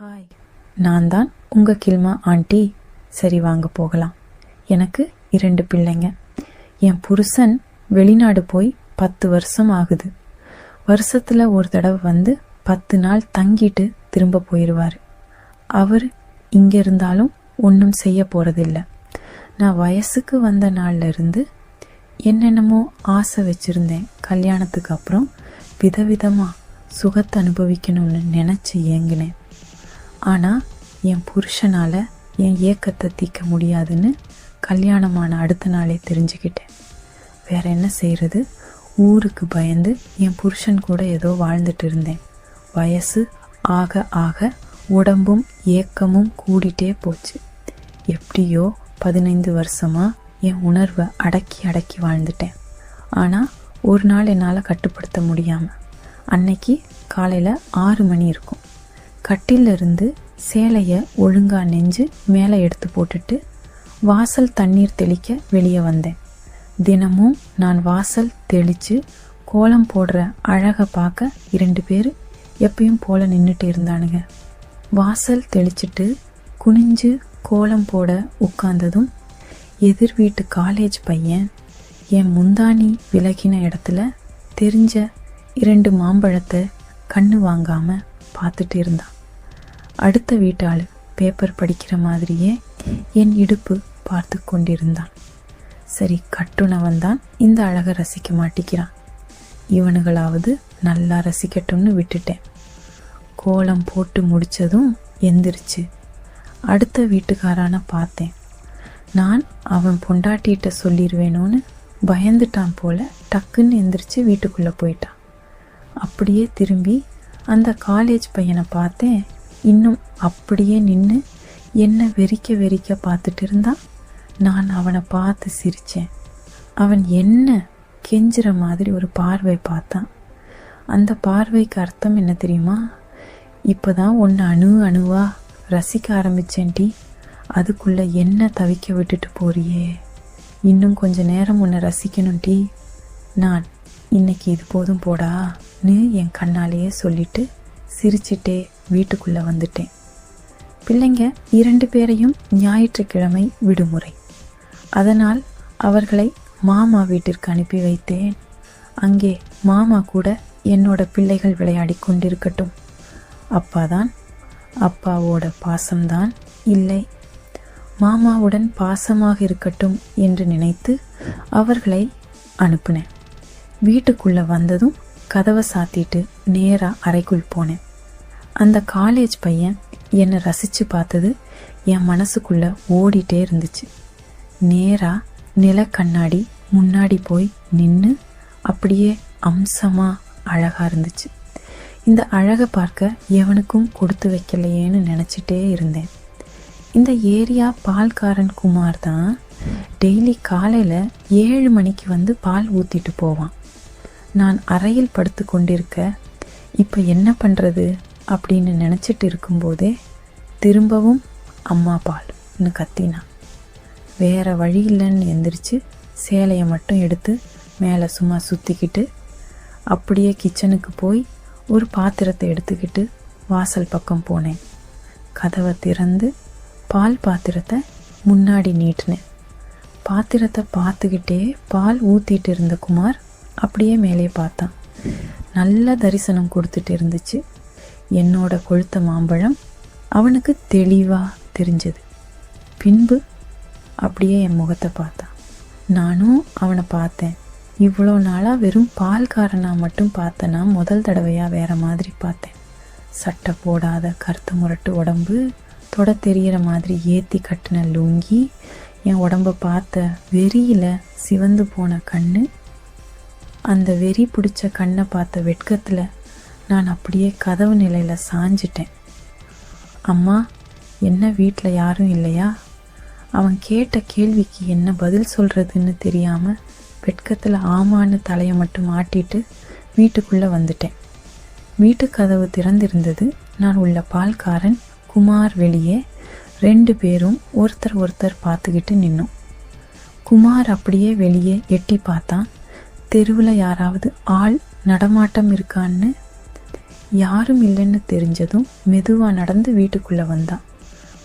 Hi நான் தான் உங்கள் கில்மா ஆண்டி. சரி வாங்க போகலாம். எனக்கு இரண்டு பிள்ளைங்க. என் புருஷன் வெளிநாடு போய் பத்து வருஷம் ஆகுது. வருஷத்தில் ஒரு தடவை வந்து பத்து நாள் தங்கிட்டு திரும்ப போயிடுவார் அவர் இங்கே இருந்தாலும் ஒன்றும் செய்ய போகிறதில்ல நான் வயசுக்கு வந்த நாள்ல இருந்து என்னென்னமோ ஆசை வச்சுருந்தேன். கல்யாணத்துக்கு அப்புறம் விதவிதமாக சுகத்தை அனுபவிக்கணும்னு நினச்சி ஏங்கினேன். ஆனால் என் புருஷனால் என் ஏக்கத்தை தீர்க்க முடியாதுன்னு கல்யாணமான அடுத்த நாளே தெரிஞ்சுக்கிட்டேன். வேற என்ன செய்கிறது ஊருக்கு பயந்து என் புருஷன் கூட ஏதோ வாழ்ந்துட்டு இருந்தேன். வயசு ஆக ஆக உடம்பும் ஏக்கமும் கூடிட்டே போச்சு. எப்படியோ பதினைந்து வருஷமா என் உணர்வை அடக்கி அடக்கி வாழ்ந்துட்டேன். ஆனால் ஒரு நாள் என்னால் கட்டுப்படுத்த முடியாமல் அன்னைக்கு காலையில் ஆறு மணி இருக்கும். கட்டிலிருந்து சேலையை ஒழுங்காக நெஞ்சு மேலே எடுத்து போட்டுட்டு வாசல் தண்ணீர் தெளிக்க வெளியே வந்தேன். தினமும் நான் வாசல் தெளித்து கோலம் போடுற அழகை பார்க்க இரண்டு பேர் எப்பயும் போல நின்றுட்டு இருந்தானுங்க. வாசல் தெளிச்சிட்டு குனிஞ்சு கோலம் போட உட்கார்ந்ததும் எதிர் வீட்டு காலேஜ் பையன் என் முந்தானி விலகின இடத்துல தெரிஞ்ச இரண்டு மாம்பழத்தை கண்ணு வாங்காமல் பார்த்துட்டு இருந்தான். அடுத்த வீட்டாள் பேப்பர் படிக்கிற மாதிரியே என் இடுப்பு பார்த்து கொண்டிருந்தான். சரி கட்டுனவன் தான் இந்த அழகை ரசிக்க மாட்டிக்கிறான் இவனுங்களாவது நல்லா ரசிக்கட்டும்னு விட்டுட்டேன். கோலம் போட்டு முடித்ததும் எந்திரிச்சு. அடுத்த வீட்டுக்காரான பார்த்தேன். நான் அவன் பொண்டாட்டிகிட்ட சொல்லிடுவேணும்னு பயந்துட்டான் போல டக்குன்னு எந்திரிச்சு வீட்டுக்குள்ளே போயிட்டான். அப்படியே திரும்பி அந்த காலேஜ் பையனை பார்த்தேன். இன்னும் அப்படியே நின்று என்ன வெறிக்க வெறிக்க பார்த்துட்டு இருந்தான் நான் அவனை பார்த்து சிரித்தேன் அவன் என்ன கெஞ்சுற மாதிரி ஒரு பார்வை பார்த்தான். அந்த பார்வைக்கு அர்த்தம் என்ன தெரியுமா? இப்போ தான் ஒன்று அணு அணுவாக ரசிக்க ஆரம்பிச்சேன்டி அதுக்குள்ளே என்ன தவிக்க விட்டுட்டு போறியே? இன்னும் கொஞ்ச நேரம் உன்னை ரசிக்கணும்டி நான் இன்னைக்கு இது போதும் போடா நீ என் கண்ணாலேயே சொல்லிட்டு சிரிச்சிட்டே வீட்டுக்குள்ளே வந்துட்டேன். பிள்ளைங்க இரண்டு பேரையும் ஞாயிற்றுக்கிழமை விடுமுறை. அதனால் அவர்களை மாமா வீட்டிற்கு அனுப்பி வைத்தேன். அங்கே மாமா கூட என்னோட பிள்ளைகள் விளையாடி கொண்டிருக்கட்டும். அப்பாதான் அப்பாவோட பாசம்தான் இல்லை. மாமாவுடன் பாசமாக இருக்கட்டும் என்று நினைத்து அவர்களை அனுப்புனேன். வீட்டுக்குள்ளே வந்ததும் கதவை சாத்திட்டு நேராக அறைக்குள் போனேன். அந்த காலேஜ் பையன் என்னை ரசித்து பார்த்தது என் மனசுக்குள்ளே ஓடிட்டே இருந்துச்சு. நேராக நில கண்ணாடி முன்னாடி போய் நின்று அப்படியே அம்சமாக அழகாக இருந்துச்சு. இந்த அழகை பார்க்க எவனுக்கும் கொடுத்து வைக்கலையேன்னு நினச்சிட்டே இருந்தேன். இந்த ஏரியா பால்காரன் குமார் தான் டெய்லி காலையில் ஏழு மணிக்கு வந்து பால் ஊற்றிட்டு போவான். நான் அறையில் படுத்து கொண்டிருக்க இப்போ என்ன பண்ணுறது அப்படின்னு நினச்சிட்டு இருக்கும்போதே திரும்பவும் அம்மா பால்னு கத்தினான் வேறு வழி இல்லைன்னு எந்திரிச்சு சேலையை மட்டும் எடுத்து மேலே சும்மா சுற்றிக்கிட்டு அப்படியே கிச்சனுக்கு போய் ஒரு பாத்திரத்தை எடுத்துக்கிட்டு வாசல் பக்கம் போனேன். கதவை திறந்து பால் பாத்திரத்தை முன்னாடி நீட்டினேன். பாத்திரத்தை பார்த்துக்கிட்டே பால் ஊற்றிட்டு இருந்த குமார் அப்படியே மேலே பார்த்தான். நல்ல தரிசனம் கொடுத்துட்டு இருந்துச்சு. என்னோட கொழுத்த மாம்பழம் அவனுக்கு தெளிவாக தெரிஞ்சது. பின்பு அப்படியே என் முகத்தை பார்த்தான் நானும் அவனை பார்த்தேன். இவ்வளோ நாளாக வெறும் பால்காரனாக மட்டும் பார்த்தேன்னா முதல் தடவையாக வேற மாதிரி பார்த்தேன். சட்டை போடாத கருத்து முரட்டு உடம்பு தொட தெரியிற மாதிரி ஏற்றி கட்டின லுங்கி என் உடம்ப பார்த்த வெறியில் சிவந்து போன கண்ணு அந்த வெறி பிடிச்ச கண்ணை பார்த்த வெட்கத்தில் நான் அப்படியே கதவு நிலையில் சாஞ்சிட்டேன். அம்மா என்ன வீட்டில் யாரும் இல்லையா? அவன் கேட்ட கேள்விக்கு என்ன பதில் சொல்கிறதுன்னு தெரியாமல் வெட்கத்தில் ஆமான்னு தலையை மட்டும் ஆட்டிட்டு வீட்டுக்குள்ளே வந்துட்டேன். வீட்டு கதவு திறந்திருந்தது. நான் உள்ள பால்காரன் குமார் வெளியே ரெண்டு பேரும் ஒருத்தர் ஒருத்தர் பார்த்துக்கிட்டு நின்னோம். குமார் அப்படியே வெளியே எட்டி பார்த்தான். தெருவில் யாராவது ஆள் நடமாட்டம் இருக்கான்னு யாரும் இல்லைன்னு தெரிஞ்சதும் மெதுவாக நடந்து வீட்டுக்குள்ளே வந்தான்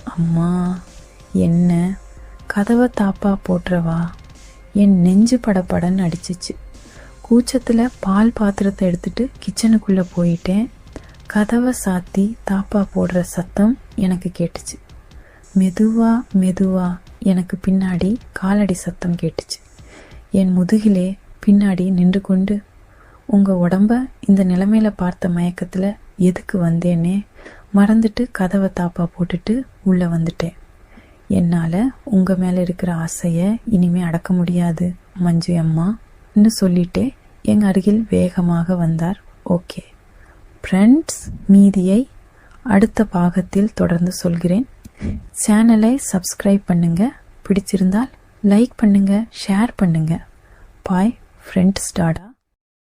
அம்மா என்ன? கதவை தாப்பா போட்டுறவா? என் நெஞ்சு படபடன்னு அடிச்சிச்சு. கூச்சத்தில் பால் பாத்திரத்தை எடுத்துட்டு கிச்சனுக்குள்ளே போயிட்டேன். கதவை சாத்தி தாப்பா போடுற சத்தம் எனக்கு கேட்டுச்சு. மெதுவா மெதுவா எனக்கு பின்னாடி காலடி சத்தம் கேட்டுச்சு. என் முதுகிலே பின்னாடி நின்று கொண்டு உங்கள் உடம்ப இந்த நிலைமையில பார்த்த மயக்கத்தில் எதுக்கு வந்தேனே மறந்துட்டு கதவை தாப்பா போட்டுட்டு உள்ளே வந்துட்டேன். என்னால் உங்கள் மேலே இருக்கிற ஆசையை இனிமே அடக்க முடியாது மஞ்சு அம்மா சொல்லிட்டே எங்க அருகில் வேகமாக வந்தார். ஓகே. ஃப்ரெண்ட்ஸ் மீதியை அடுத்த பாகத்தில் தொடர்ந்து சொல்கிறேன். சேனலை சப்ஸ்கிரைப் பண்ணுங்க. பிடிச்சிருந்தால் லைக் பண்ணுங்க ஷேர் பண்ணுங்க. Bye friends Tata.